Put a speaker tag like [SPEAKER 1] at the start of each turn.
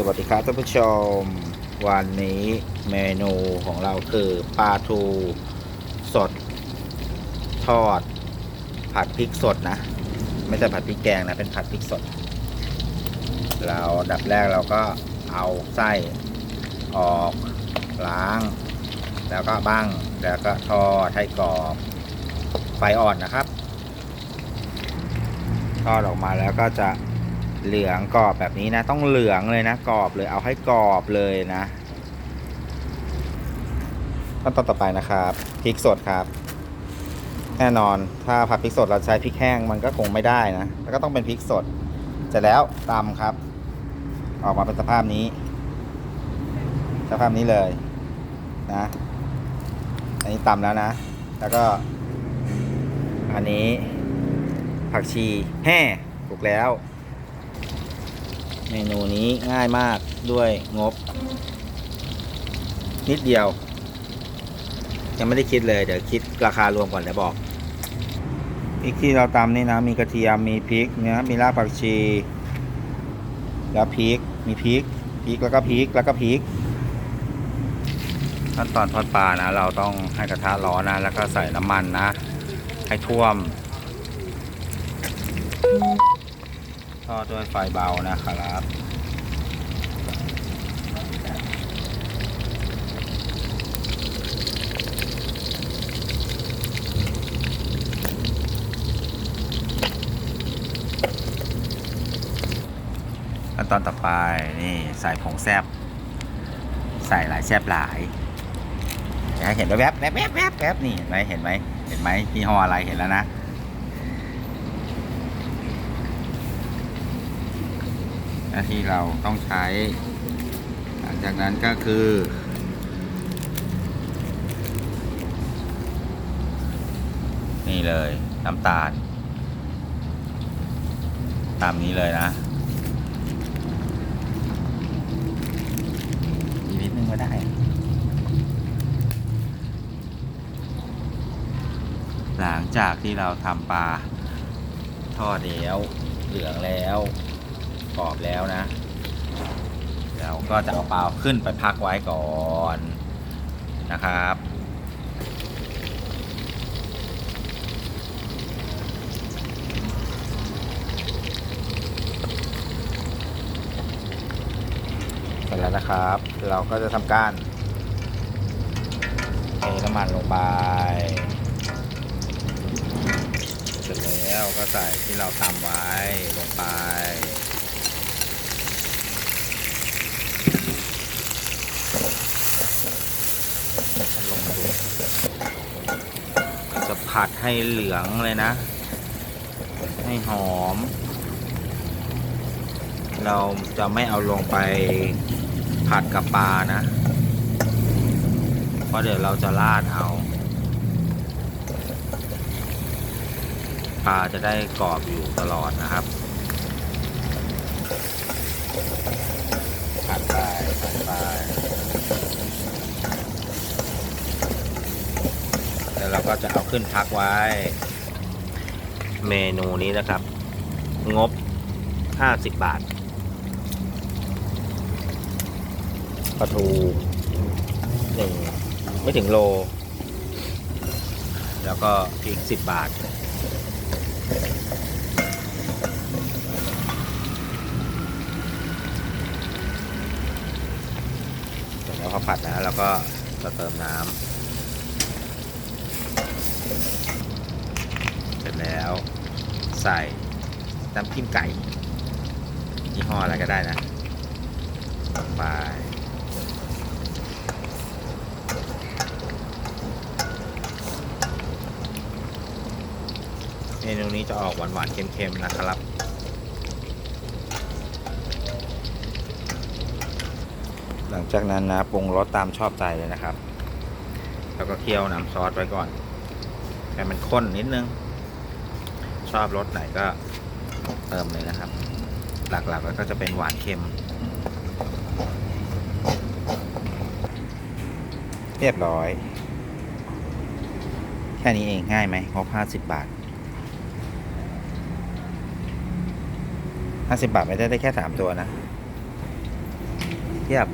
[SPEAKER 1] สวัสดีครับท่านผู้ชม วันนี้เมนูของเราคือปลาทู สด ทอด ผัดพริกสดนะ ไม่ใช่ผัดพริกแกงนะ เป็นผัดพริกสด เราดับแรกเราก็เอาไส้ออกล้าง แล้วก็บ้างแล้วก็ทอดให้กรอบไฟอ่อนนะครับ ทอดออกมาแล้วก็จะ เหลืองกรอบแบบนี้นะ ต้องเหลืองเลยนะกรอบเลยเอาให้กรอบเลยนะขั้นตอนต่อไปนะครับพริกสดครับ แน่นอนถ้าผัดพริกสดเราใช้พริกแห้งมันก็คงไม่ได้นะแล้วก็ต้องเป็นพริกสดเสร็จแล้วตำครับ ออกมาเป็นสภาพนี้ สภาพนี้เลยนะอันนี้ตำแล้วนะ แล้วก็ อันนี้ผักชีแห่ถูกแล้ว เมนูนี้ง่ายมากด้วยงบ นิดเดียว ยังไม่ได้คิดเลย เดี๋ยวคิดราคารวมก่อนเดี๋ยวบอกพริกที่เราตำนี่นะ มีกระเทียมมีพริกเนี่ยมีรากผักชี แล้วพริกมีพริกพริกแล้วก็พริกแล้วก็พริกขั้นตอนทอดปลานะ เราต้องให้กระทะร้อนนะ แล้วก็ใส่น้ำมันนะ ให้ท่วม ทอดด้วยไฟเบานะครับขั้นตอนต่อไปนี่ใส่ผงแซบใส่หลายแซบหลายอยากให้เห็นแวบแวบแวบแวบแวบนี่เห็นไหมเห็นไหมเห็นไหมยี่ห้ออะไรเห็นแล้วนะ หน้า ที่เราต้องใช้ หลังจากนั้นก็คือ นี่เลยน้ำตาล ตามนี้เลยนะอีกนิดนึงก็ได้หลังจากที่เราทำปลาทอดแล้วเหลืองแล้ว กรอบแล้วนะ เราก็จะเอาปลาขึ้นไปพักไว้ก่อนนะครับเสร็จแล้วนะครับ เราก็จะทำการเทน้ำมันลงไปเสร็จแล้วก็ใส่ที่เราทำไว้ลงไป ลงดูจะ ผัดให้เหลืองเลยนะ ให้หอม เราจะไม่เอาลงไปผัดกับปลานะ เพราะเดี๋ยวเราจะราดเอา ปลาจะได้กรอบอยู่ตลอดนะครับ ผัดไปผัดไป แล้วเราก็จะเอาขึ้นพักไว้ เมนูนี้นะครับ งบ 50 บาทปลาทูหนึ่งไม่ถึงโล แล้วก็พริก10 บาทเสร็จแล้วพอผัดนะเราก็จะเติมน้ำเสร็จแล้วใส่น้ำจิ้มไก่ยี่ห้ออะไรก็ได้นะไปเมนูนี้จะออกหวานๆ เค็มๆ นะครับหลังจากนั้นนะปรุงรสตามชอบใจเลยนะครับ แล้วก็เคี่ยวน้ำซอสไว้ก่อน ให้มันข้นนิดนึง ชอบรสไหนก็เติมเลยนะครับ หลักๆแล้วก็จะเป็นหวานเค็ม เรียบร้อย แค่นี้เองง่ายไหมงบห้าสิบบาทห้าสิบบาทไม่ได้ได้แค่สามตัวนะ เทียบ